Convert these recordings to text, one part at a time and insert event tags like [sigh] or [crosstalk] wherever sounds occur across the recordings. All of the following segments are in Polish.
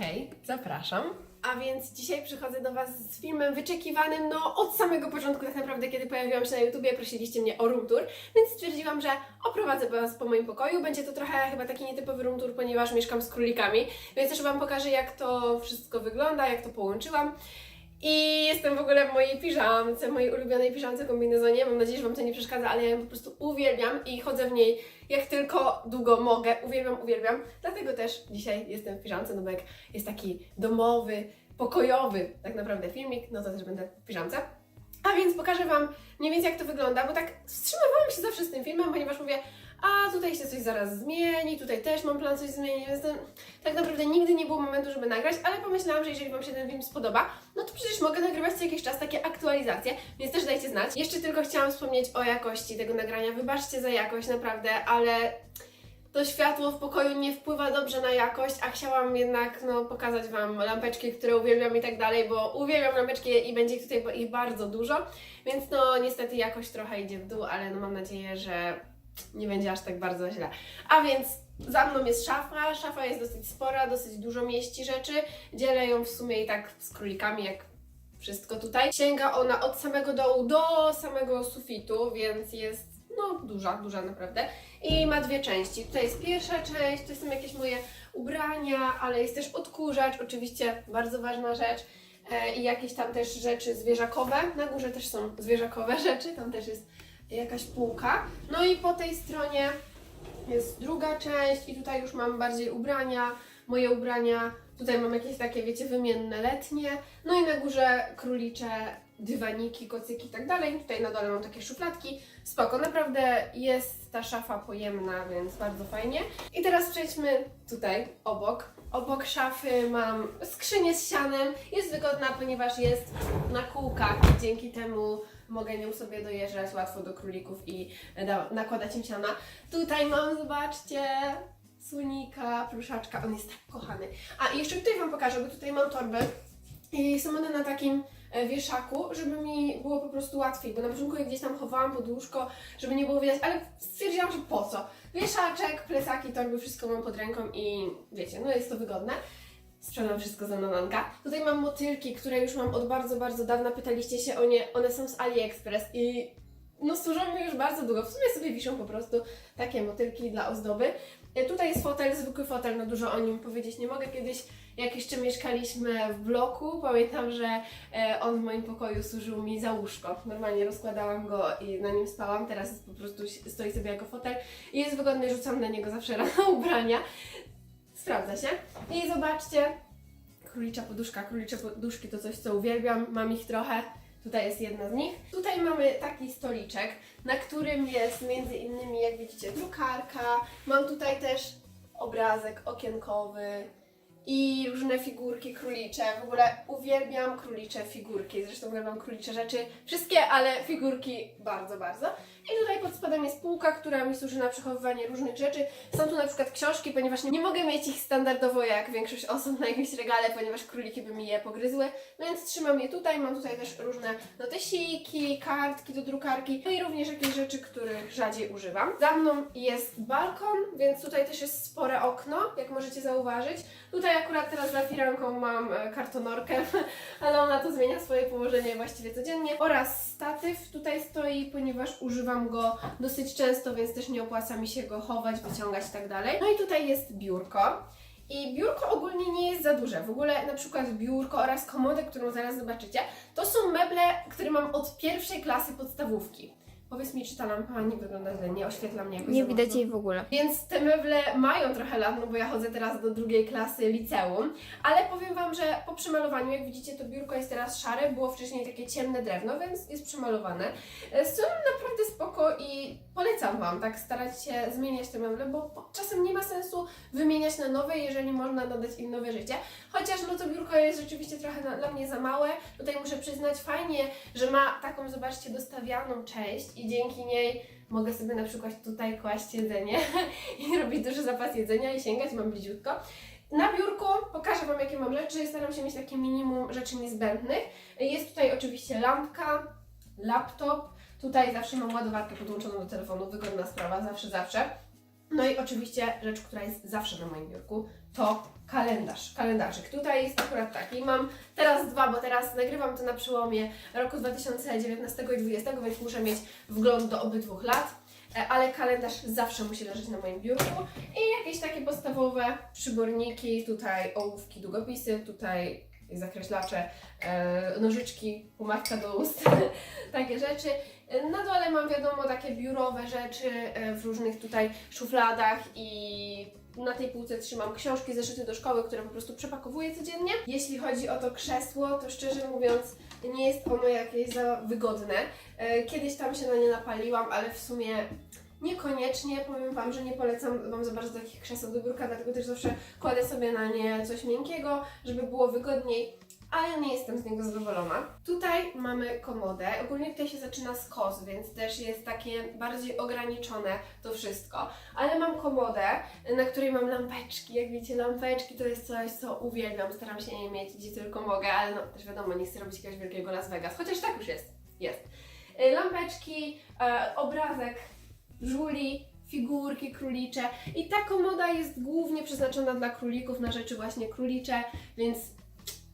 hej, zapraszam. A więc dzisiaj przychodzę do Was z filmem wyczekiwanym, no od samego początku tak naprawdę, kiedy pojawiłam się na YouTubie, prosiliście mnie o room tour, więc stwierdziłam, że oprowadzę Was po moim pokoju. Będzie to trochę chyba taki nietypowy room tour, ponieważ mieszkam z królikami, więc też Wam pokażę, jak to wszystko wygląda, jak to połączyłam. I jestem w ogóle w mojej piżamce, mojej ulubionej piżamce kombinezonie. Mam nadzieję, że Wam to nie przeszkadza, ale ja ją po prostu uwielbiam i chodzę w niej jak tylko długo mogę. Uwielbiam, uwielbiam. Dlatego też dzisiaj jestem w piżamce, no bo jak jest taki domowy, pokojowy tak naprawdę filmik, no to też będę w piżamce. A więc pokażę Wam mniej więcej jak to wygląda, bo tak wstrzymywałam się zawsze z tym filmem, ponieważ mówię, a tutaj się coś zaraz zmieni, tutaj też mam plan coś zmienić, więc tak naprawdę nigdy nie było momentu, żeby nagrać, ale pomyślałam, że jeżeli Wam się ten film spodoba, no to przecież mogę nagrywać co jakiś czas takie aktualizacje, więc też dajcie znać. Jeszcze tylko chciałam wspomnieć o jakości tego nagrania. Wybaczcie za jakość, naprawdę, ale to światło w pokoju nie wpływa dobrze na jakość, a chciałam jednak no, pokazać Wam lampeczki, które uwielbiam i tak dalej, bo uwielbiam lampeczki i będzie ich tutaj ich bardzo dużo, więc no niestety jakość trochę idzie w dół, ale no mam nadzieję, że nie będzie aż tak bardzo źle. A więc za mną jest szafa, szafa jest dosyć spora, dosyć dużo mieści rzeczy, dzielę ją w sumie i tak z królikami, jak wszystko tutaj. Sięga ona od samego dołu do samego sufitu, więc jest no duża, duża naprawdę. I ma dwie części. Tutaj jest pierwsza część, to są jakieś moje ubrania, ale jest też odkurzacz, oczywiście bardzo ważna rzecz. E, I jakieś tam też rzeczy zwierzakowe. Na górze też są zwierzakowe [laughs] rzeczy, tam też jest jakaś półka. No i po tej stronie jest druga część i tutaj już mam bardziej ubrania, moje ubrania. Tutaj mam jakieś takie, wiecie, wymienne letnie. No i na górze królicze dywaniki, kocyki i tak dalej. Tutaj na dole mam takie szufladki. Spoko, naprawdę jest ta szafa pojemna, więc bardzo fajnie. I teraz przejdźmy tutaj, obok. Obok szafy mam skrzynię z sianem. Jest wygodna, ponieważ jest na kółkach. Dzięki temu mogę nią sobie dojeżdżać łatwo do królików i da- nakładać im siana. Tutaj mam, zobaczcie, słonika, pluszaczka. On jest tak kochany. A i jeszcze tutaj Wam pokażę, bo tutaj mam torbę. I są one na takim e, wieszaku, żeby mi było po prostu łatwiej, bo na początku je gdzieś tam chowałam pod łóżko, żeby nie było widać, ale stwierdziłam, że po co? Wieszaczek, plecaki, torby, wszystko mam pod ręką i wiecie, no jest to wygodne. Sprzedam wszystko za nananka. Tutaj mam motylki, które już mam od bardzo, bardzo dawna. Pytaliście się o nie, one są z AliExpress i no służą mi już bardzo długo. W sumie sobie wiszą po prostu takie motylki dla ozdoby. E, Tutaj jest fotel, zwykły fotel, no dużo o nim powiedzieć nie mogę. Kiedyś, jak jeszcze mieszkaliśmy w bloku, pamiętam, że e, on w moim pokoju służył mi za łóżko. Normalnie rozkładałam go i na nim spałam. Teraz po prostu stoi sobie jako fotel i jest wygodny, rzucam na niego zawsze [laughs] rano ubrania. Sprawdza się. I zobaczcie, królicza poduszka, królicze poduszki to coś, co uwielbiam. Mam ich trochę. Tutaj jest jedna z nich. Tutaj mamy taki stoliczek, na którym jest między innymi, jak widzicie, drukarka. Mam tutaj też obrazek okienkowy i różne figurki królicze. W ogóle uwielbiam królicze figurki. Zresztą uwielbiam królicze rzeczy. Wszystkie, ale figurki bardzo, bardzo. I tutaj pod spodem jest półka, która mi służy na przechowywanie różnych rzeczy. Są tu na przykład książki, ponieważ nie mogę mieć ich standardowo jak większość osób na jakimś regale, ponieważ króliki by mi je pogryzły. No więc trzymam je tutaj. Mam tutaj też różne notesiki, kartki do drukarki, no i również jakieś rzeczy, których rzadziej używam. Za mną jest balkon, więc tutaj też jest spore okno, jak możecie zauważyć. Tutaj akurat teraz za firanką mam e, kartonorkę, [laughs] ale ona to zmienia swoje położenie właściwie codziennie. Oraz statyw tutaj stoi, ponieważ używam go dosyć często, więc też nie opłaca mi się go chować, wyciągać i tak dalej. No i tutaj jest biurko. I biurko ogólnie nie jest za duże. W ogóle na przykład biurko oraz komodę, którą zaraz zobaczycie, to są meble, które mam od pierwszej klasy podstawówki. Powiedz mi, czy ta lampa nie wygląda źle, nie oświetla mnie jakoś Nie widać mocno. jej w ogóle. Więc te meble mają trochę lat, no bo ja chodzę teraz do drugiej klasy liceum, ale powiem Wam, że po przemalowaniu, jak widzicie, to biurko jest teraz szare, było wcześniej takie ciemne drewno, więc jest przemalowane. E, Są naprawdę spoko i polecam Wam tak starać się zmieniać te meble, bo czasem nie ma sensu wymieniać na nowe, jeżeli można dodać im nowe życie. Chociaż no to biurko jest rzeczywiście trochę na, dla mnie za małe. Tutaj muszę przyznać fajnie, że ma taką, zobaczcie, dostawianą część i dzięki niej mogę sobie na przykład tutaj kłaść jedzenie [laughs] i robić duży zapas jedzenia i sięgać, mam bliziutko. Na biurku pokażę Wam, jakie mam rzeczy. Staram się mieć takie minimum rzeczy niezbędnych. Jest tutaj oczywiście lampka, laptop. Tutaj zawsze mam ładowarkę podłączoną do telefonu, wygodna sprawa, zawsze, zawsze. No i oczywiście rzecz, która jest zawsze na moim biurku, to kalendarz, kalendarzyk. Tutaj jest akurat taki, mam teraz dwa, bo teraz nagrywam to na przełomie roku 2019 i 2020, więc muszę mieć wgląd do obydwu lat. E, Ale kalendarz zawsze musi leżeć na moim biurku i jakieś takie podstawowe przyborniki, tutaj ołówki, długopisy, tutaj zakreślacze, e, nożyczki, pomadka do ust, [laughs] takie rzeczy. Na dole mam wiadomo takie biurowe rzeczy e, w różnych tutaj szufladach i na tej półce trzymam książki, zeszyty do szkoły, które po prostu przepakowuję codziennie. Jeśli chodzi o to krzesło, to szczerze mówiąc nie jest ono jakieś za wygodne. E, Kiedyś tam się na nie napaliłam, ale w sumie niekoniecznie. Powiem Wam, że nie polecam Wam za bardzo takich krzeseł do biurka, dlatego też zawsze kładę sobie na nie coś miękkiego, żeby było wygodniej ale nie jestem z niego zadowolona. Tutaj mamy komodę. Ogólnie tutaj się zaczyna z kos, więc też jest takie bardziej ograniczone to wszystko. Ale mam komodę, na której mam lampeczki. Jak widzicie, lampeczki to jest coś, co uwielbiam. Staram się je mieć gdzie tylko mogę, ale no też wiadomo, nie chcę robić jakiegoś wielkiego Las Vegas. Chociaż tak już jest. Jest. Y, Lampeczki, e, obrazek żuli, figurki królicze. I ta komoda jest głównie przeznaczona dla królików, na rzeczy właśnie królicze, więc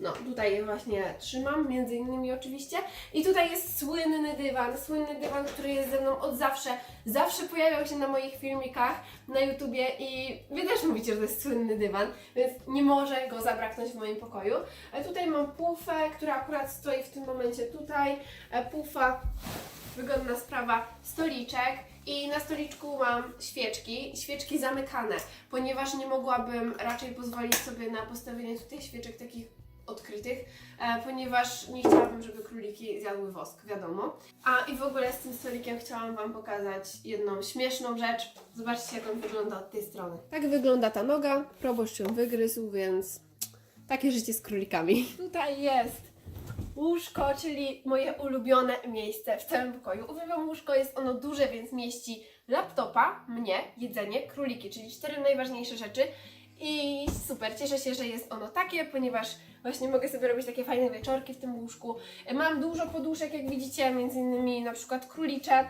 no, tutaj je właśnie trzymam, między innymi oczywiście. I tutaj jest słynny dywan, słynny dywan, który jest ze mną od zawsze. Zawsze pojawiał się na moich filmikach na YouTubie i wy też mówicie, że to jest słynny dywan, więc nie może go zabraknąć w moim pokoju. A tutaj mam pufę, która akurat stoi w tym momencie tutaj. E, Pufa, wygodna sprawa, stoliczek. I na stoliczku mam świeczki, świeczki zamykane, ponieważ nie mogłabym raczej pozwolić sobie na postawienie tutaj świeczek takich odkrytych, e, ponieważ nie chciałabym, żeby króliki zjadły wosk, wiadomo. A i w ogóle z tym stolikiem chciałam Wam pokazać jedną śmieszną rzecz. Zobaczcie, jak on wygląda od tej strony. Tak wygląda ta noga. Proboszcz ją wygryzł, więc takie życie z królikami. Tutaj jest łóżko, czyli moje ulubione miejsce w całym pokoju. Uwielbiam łóżko, jest ono duże, więc mieści laptopa, mnie, jedzenie, króliki, czyli cztery najważniejsze rzeczy. I super, cieszę się, że jest ono takie, ponieważ właśnie mogę sobie robić takie fajne wieczorki w tym łóżku. Mam dużo poduszek, jak widzicie, między innymi na przykład królicze,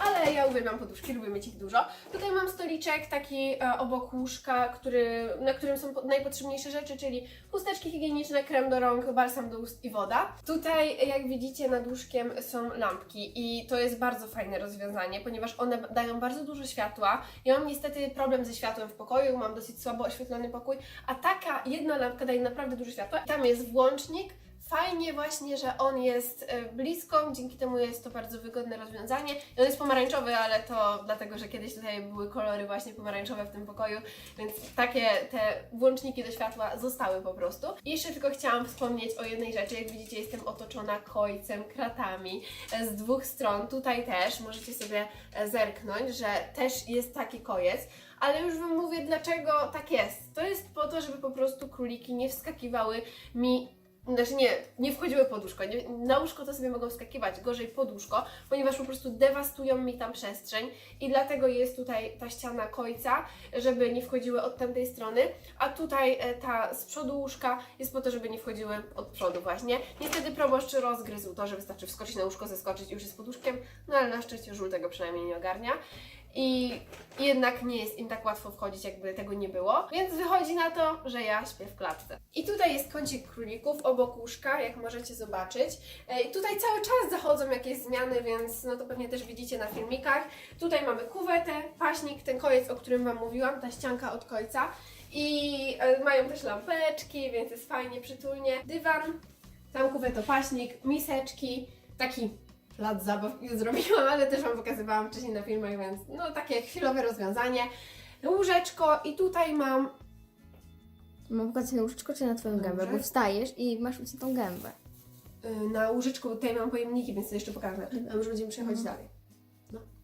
ale ja uwielbiam poduszki, lubię mieć ich dużo. Tutaj mam stoliczek taki e, obok łóżka, który, na którym są po- najpotrzebniejsze rzeczy, czyli chusteczki higieniczne, krem do rąk, balsam do ust i woda. Tutaj, jak widzicie, nad łóżkiem są lampki i to jest bardzo fajne rozwiązanie, ponieważ one dają bardzo dużo światła. Ja mam niestety problem ze światłem w pokoju, mam dosyć słabo oświetlony pokój, a taka jedna lampka daje naprawdę dużo światła. Tam jest włącznik, Fajnie właśnie, że on jest e, blisko, dzięki temu jest to bardzo wygodne rozwiązanie. I On jest pomarańczowy, ale to dlatego, że kiedyś tutaj były kolory właśnie pomarańczowe w tym pokoju, więc takie te włączniki do światła zostały po prostu. I jeszcze tylko chciałam wspomnieć o jednej rzeczy. Jak widzicie, jestem otoczona kojcem, kratami e, z dwóch stron. Tutaj też możecie sobie e, zerknąć, że też jest taki kojec. Ale już Wam mówię, dlaczego tak jest. To jest po to, żeby po prostu króliki nie wskakiwały mi znaczy nie, nie wchodziły pod łóżko. Nie, na łóżko to sobie mogą skakiwać, gorzej pod łóżko, ponieważ po prostu dewastują mi tam przestrzeń i dlatego jest tutaj ta ściana kojca, żeby nie wchodziły od tamtej strony, a tutaj e, ta z przodu łóżka jest po to, żeby nie wchodziły od przodu właśnie. Niestety proboszcz rozgryzł to, że wystarczy wskoczyć na łóżko, zeskoczyć i już jest pod łóżkiem, no ale na szczęście żul tego przynajmniej nie ogarnia. I jednak nie jest im tak łatwo wchodzić, jakby tego nie było. Więc wychodzi na to, że ja śpię w klatce. I tutaj jest kącik królików obok łóżka, jak możecie zobaczyć. E, I tutaj cały czas zachodzą jakieś zmiany, więc no to pewnie też widzicie na filmikach. Tutaj mamy kuwetę, paśnik, ten kojec, o którym Wam mówiłam, ta ścianka od kojca. I e, mają też lampeczki, więc jest fajnie, przytulnie. Dywan, tam kuweto paśnik, miseczki, taki plac zabaw nie zrobiłam, ale też Wam pokazywałam wcześniej na filmach, więc no takie chwilowe rozwiązanie. Łóżeczko i tutaj mam Mam pokazać na łóżeczko czy na twoją gębę? Dobrze. Bo wstajesz i masz tą gębę. y, na łóżeczku, tutaj mam pojemniki, więc to jeszcze pokażę, a już będziemy przechodzić dalej.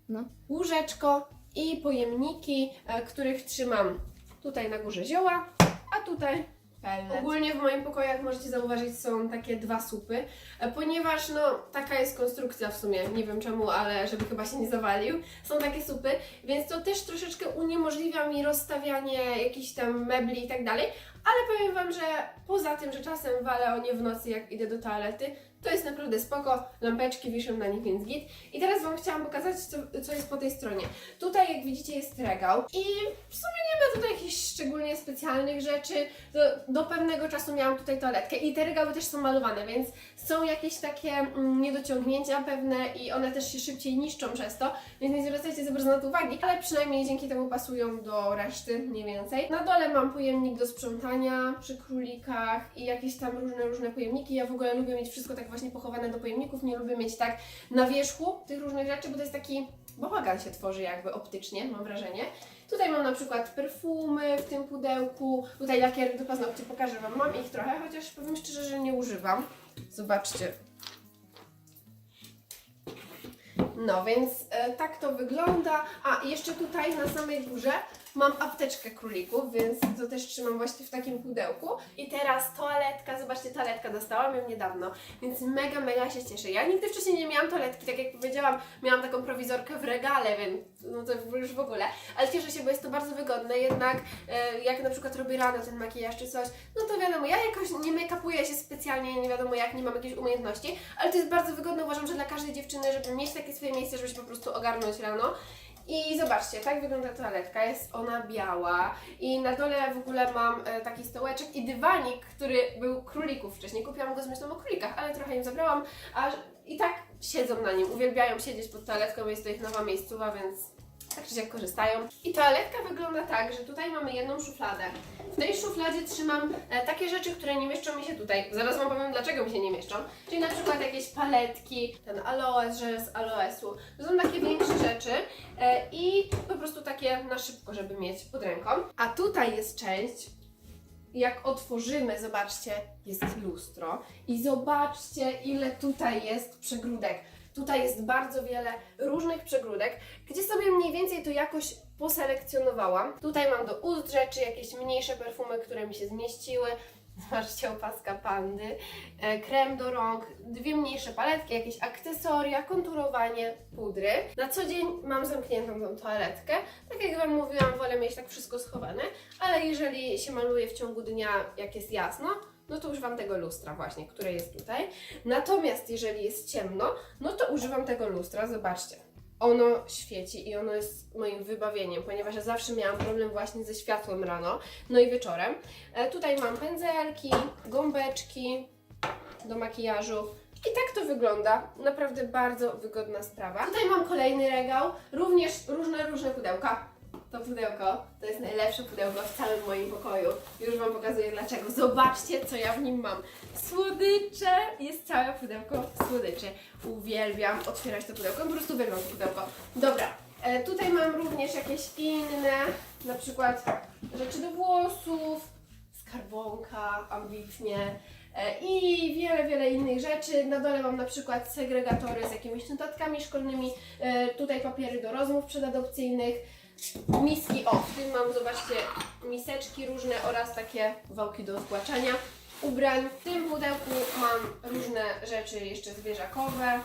No. Łóżeczko i pojemniki, e, których trzymam tutaj na górze zioła, a tutaj pellet. Ogólnie w moim pokoju, jak możecie zauważyć, są takie dwa supy, e, ponieważ no taka jest konstrukcja w sumie, nie wiem czemu, ale żeby chyba się nie zawalił. Są takie supy, więc to też troszeczkę uniemożliwia mi rozstawianie jakichś tam mebli i tak dalej, ale powiem Wam, że poza tym, że czasem walę o nie w nocy, jak idę do toalety, To jest naprawdę spoko, lampeczki wiszą na nich, więc git. I teraz Wam chciałam pokazać, co, co jest po tej stronie. Tutaj, jak widzicie, jest regał i w sumie nie ma tutaj jakichś szczególnie specjalnych rzeczy. Do, do pewnego czasu miałam tutaj toaletkę i te regały też są malowane, więc są jakieś takie mm, niedociągnięcia pewne i one też się szybciej niszczą przez to, więc nie zwracajcie za bardzo na to uwagi, ale przynajmniej dzięki temu pasują do reszty mniej więcej. Na dole mam pojemnik do sprzątania przy królikach i jakieś tam różne, różne pojemniki. Ja w ogóle lubię mieć wszystko tak właśnie pochowane do pojemników, nie lubię mieć tak na wierzchu tych różnych rzeczy, bo to jest taki bałagan się tworzy jakby optycznie, mam wrażenie. Tutaj mam na przykład perfumy w tym pudełku, tutaj lakiery do paznokci, pokażę Wam, mam ich trochę, chociaż powiem szczerze, że nie używam. Zobaczcie. No więc e, tak to wygląda. A jeszcze tutaj na samej górze mam apteczkę królików, więc to też trzymam właśnie w takim pudełku. I teraz toaletka, zobaczcie, toaletka dostałam ją niedawno, więc mega, mega się cieszę. Ja nigdy wcześniej nie miałam toaletki, tak jak powiedziałam, miałam taką prowizorkę w regale, więc no to już w ogóle. Ale cieszę się, bo jest to bardzo wygodne, jednak e, jak na przykład robię rano ten makijaż czy coś, no to wiadomo, ja jakoś nie make-upuję się specjalnie, nie wiadomo jak, nie mam jakiejś umiejętności, ale to jest bardzo wygodne, uważam, że dla każdej dziewczyny, żeby mieć takie swoje miejsce, żeby się po prostu ogarnąć rano. I zobaczcie, tak wygląda toaletka. Jest ona biała i na dole w ogóle mam e, taki stołeczek i dywanik, który był królików wcześniej. Kupiłam go z myślą o królikach, ale trochę im zabrałam, a i tak siedzą na nim. Uwielbiają siedzieć pod toaletką, jest to ich nowa miejscowa, więc tak czy korzystają. I toaletka wygląda tak, że tutaj mamy jedną szufladę. W tej szufladzie trzymam e, takie rzeczy, które nie mieszczą mi się tutaj. Zaraz Wam powiem, dlaczego mi się nie mieszczą. Czyli na przykład jakieś paletki, ten aloes, żel z aloesu. To są takie większe rzeczy e, i po prostu takie na szybko, żeby mieć pod ręką. A tutaj jest część, jak otworzymy, zobaczcie, jest lustro i zobaczcie, ile tutaj jest przegródek. Tutaj jest bardzo wiele różnych przegródek, gdzie sobie mniej więcej to jakoś poselekcjonowałam. Tutaj mam do ust rzeczy, jakieś mniejsze perfumy, które mi się zmieściły. [laughs] Zobaczcie, opaska pandy, e, krem do rąk, dwie mniejsze paletki, jakieś akcesoria, konturowanie, pudry. Na co dzień mam zamkniętą tą toaletkę. Tak jak Wam mówiłam, wolę mieć tak wszystko schowane, ale jeżeli się maluje w ciągu dnia, jak jest jasno, no to używam tego lustra właśnie, które jest tutaj. Natomiast jeżeli jest ciemno, no to używam tego lustra, zobaczcie. Ono świeci i ono jest moim wybawieniem, ponieważ ja zawsze miałam problem właśnie ze światłem rano, no i wieczorem. E, tutaj mam pędzelki, gąbeczki do makijażu. I tak to wygląda. Naprawdę bardzo wygodna sprawa. Tutaj mam kolejny regał, również różne, różne pudełka. To pudełko to jest najlepsze pudełko w całym moim pokoju. Już Wam pokazuję dlaczego. Zobaczcie, co ja w nim mam. Słodycze! Jest całe pudełko słodyczy. Uwielbiam otwierać to pudełko. Po prostu uwielbiam to pudełko. Dobra, e, tutaj mam również jakieś inne, na przykład rzeczy do włosów, skarbonka, ambitnie. E, I wiele, wiele innych rzeczy. Na dole mam na przykład segregatory z jakimiś notatkami szkolnymi, e, tutaj papiery do rozmów przedadopcyjnych, miski, o, w tym mam, zobaczcie, miseczki różne oraz takie wałki do zgłaczania ubrań. W tym pudełku mam różne rzeczy jeszcze zwierzakowe,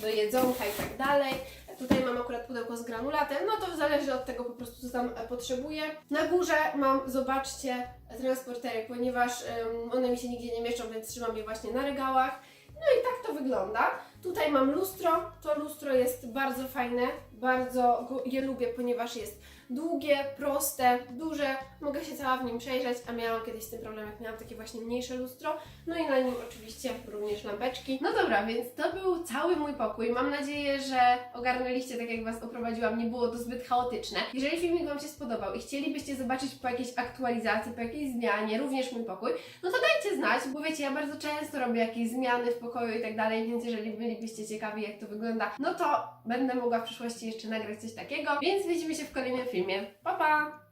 do jedzonka i tak dalej. Tutaj mam akurat pudełko z granulatem, no to zależy od tego po prostu, co tam e, potrzebuję. Na górze mam, zobaczcie, transportery, ponieważ em, one mi się nigdzie nie mieszczą, więc trzymam je właśnie na regałach. No i tak to wygląda. Tutaj mam lustro. To lustro jest bardzo fajne, bardzo je lubię, ponieważ jest długie, proste, duże. Mogę się cała w nim przejrzeć, a miałam kiedyś z tym problem, jak miałam takie właśnie mniejsze lustro. No i na nim oczywiście również lampeczki. No dobra, więc to był cały mój pokój. Mam nadzieję, że ogarnęliście tak jak Was oprowadziłam, nie było to zbyt chaotyczne. Jeżeli filmik Wam się spodobał i chcielibyście zobaczyć po jakiejś aktualizacji, po jakiejś zmianie, również mój pokój, no to dajcie znać, bo wiecie, ja bardzo często robię jakieś zmiany w pokoju i tak dalej, więc jeżeli bylibyście ciekawi jak to wygląda, no to będę mogła w przyszłości jeszcze nagrać coś takiego, więc widzimy się w kolejnym filmie. Pa pa!